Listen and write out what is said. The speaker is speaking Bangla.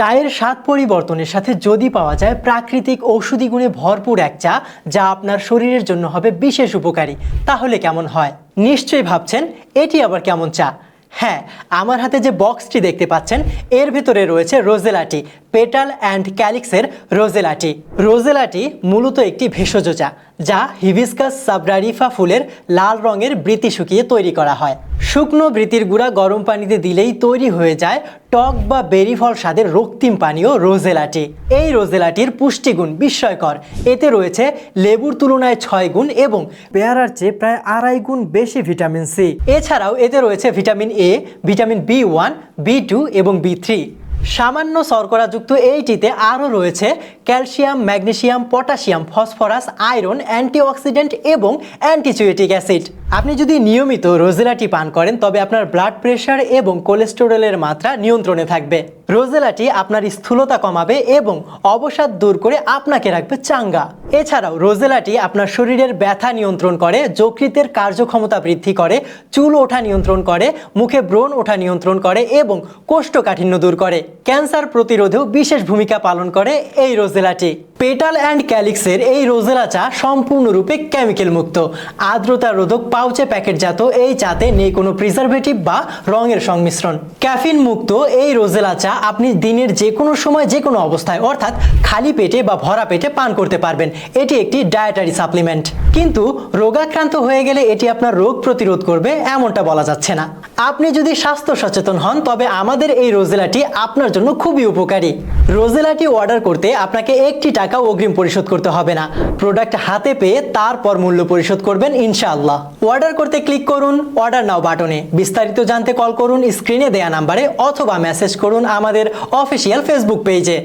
চায়ের স্বাদ পরিবর্তনের সাথে যদি পাওয়া যায় প্রাকৃতিক ঔষধি গুণে ভরপুর এক চা, যা আপনার শরীরের জন্য হবে বিশেষ উপকারী। তাহলে কেমন হয়? নিশ্চয়ই ভাবছেন, এটি আবার কেমন চা? হ্যাঁ আমার হাতে যে বক্সটি দেখতে পাচ্ছেন, এর ভেতরে রয়েছে রোজেলাটি। Petal and ক্যালিক্সের রোজেলাটি। রোজেলাটি মূলত একটি ভেষজ চা, যা হিবিস্কাস সাবরারিফা ফুলের লাল রঙের বৃতি শুকিয়ে তৈরি করা হয়। শুকনো বৃতির গুঁড়া গরম পানিতে দিলেই তৈরি হয়ে যায় টক বা বেরি ফল স্বাদের রক্তিম পানীয় রোজেলাটি। এই রোজেলাটির পুষ্টিগুণ বিস্ময়কর। এতে রয়েছে লেবুর তুলনায় ছয় গুণ এবং পেয়ারার চেয়ে প্রায় আড়াই গুণ বেশি ভিটামিন সি। এছাড়াও এতে রয়েছে vitamin A, vitamin B one, B two এবং বি থ্রি। সামান্য শর্করাযুক্ত এইটিতে আরও রয়েছে calcium, magnesium, potassium, phosphorus, iron, antioxidant এবং অ্যান্টিচুয়েটিক অ্যাসিড। আপনি যদি নিয়মিত রোজেলাটি পান করেন, তবে আপনার ব্লাড প্রেশার এবং কোলেস্টেরলের মাত্রা নিয়ন্ত্রণে থাকবে। রোজেলাটি আপনার স্থূলতা কমাবে এবং অবসাদ দূর করে আপনাকে রাখবে চাঙ্গা। এছাড়াও রোজেলাটি আপনার শরীরের ব্যথা নিয়ন্ত্রণ করে, যকৃতের কার্যক্ষমতা বৃদ্ধি করে, চুল ওঠা নিয়ন্ত্রণ করে, মুখে ব্রণ ওঠা নিয়ন্ত্রণ করে এবং কোষ্ঠকাঠিন্য দূর করে। ক্যান্সার প্রতিরোধেও বিশেষ ভূমিকা পালন করে এই রোজেলাটি। পেটাল অ্যান্ড ক্যালিক্সের এই রোজেলা চা সম্পূর্ণরূপে কেমিক্যাল মুক্ত আর্দ্রতা রোধক পাউচে প্যাকেটজাত এই চাতে নেই কোনো প্রিজারভেটিভ বা রঙের সংমিশ্রণ। ক্যাফিন মুক্ত এই রোজেলা চা আপনি দিনের যে কোনো সময় যে কোনো অবস্থায়, অর্থাৎ খালি পেটে বা ভরা পেটে পান করতে পারবেন। এটি একটি ডায়েটারি সাপ্লিমেন্ট কিন্তু রোগাক্রান্ত হয়ে গেলে এটি আপনার রোগ প্রতিরোধ করবে এমনটা বলা যাচ্ছে না। আপনি যদি স্বাস্থ্য সচেতন হন, তবে আমাদের এই রোজেলাটি আপনার জন্য খুবই উপকারী। রোজেলাটি অর্ডার করতে আপনাকে একটি টাকা অগ্রিম পরিশোধ করতে হবে না। প্রোডাক্ট হাতে পেয়ে তারপর মূল্য পরিশোধ করবেন, ইনশাআল্লাহ। অর্ডার করতে ক্লিক করুন, অর্ডার নাও বাটনে। বিস্তারিত জানতে কল করুন, স্ক্রিনে দেয়া নাম্বারে অথবা মেসেজ করুন আমাদের অফিসিয়াল ফেসবুক পেজে।